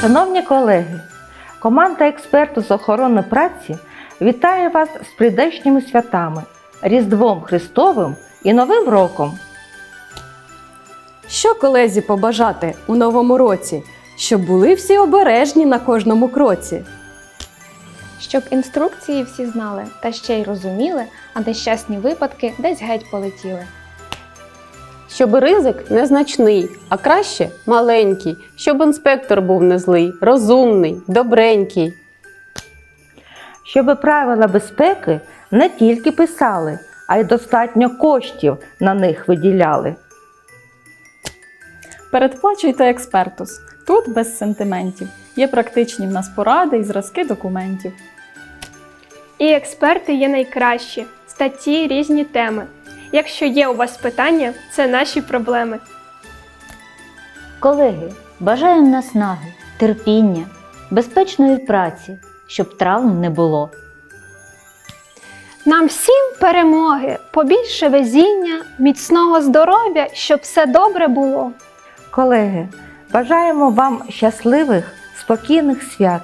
Шановні колеги, команда експерту з охорони праці вітає вас з прийдешніми святами Різдвом Христовим і Новим роком. Що колезі побажати у новому році, щоб були всі обережні на кожному кроці? Щоб інструкції всі знали та ще й розуміли, а нещасні випадки десь геть полетіли. Щоб ризик незначний, а краще маленький, щоб інспектор був не злий, розумний, добренький. Щоб правила безпеки не тільки писали, а й достатньо коштів на них виділяли. Передплачуйте експертус. Тут без сентиментів. Є практичні в нас поради і зразки документів. І експерти є найкращі, статті різні теми. Якщо є у вас питання, це наші проблеми. Колеги, бажаємо наснаги, терпіння, безпечної праці, щоб травм не було. Нам всім перемоги, побільше везіння, міцного здоров'я, щоб все добре було. Колеги, бажаємо вам щасливих, спокійних свят.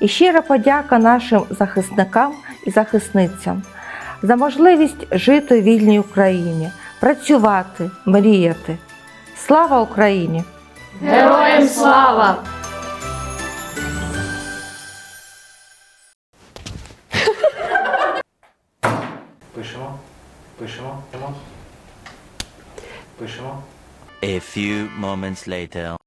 І щира подяка нашим захисникам і захисницям за можливість жити в вільній Україні, працювати, мріяти. Слава Україні! Героям слава! Пишемо, пишемо, пишемо. A few moments later.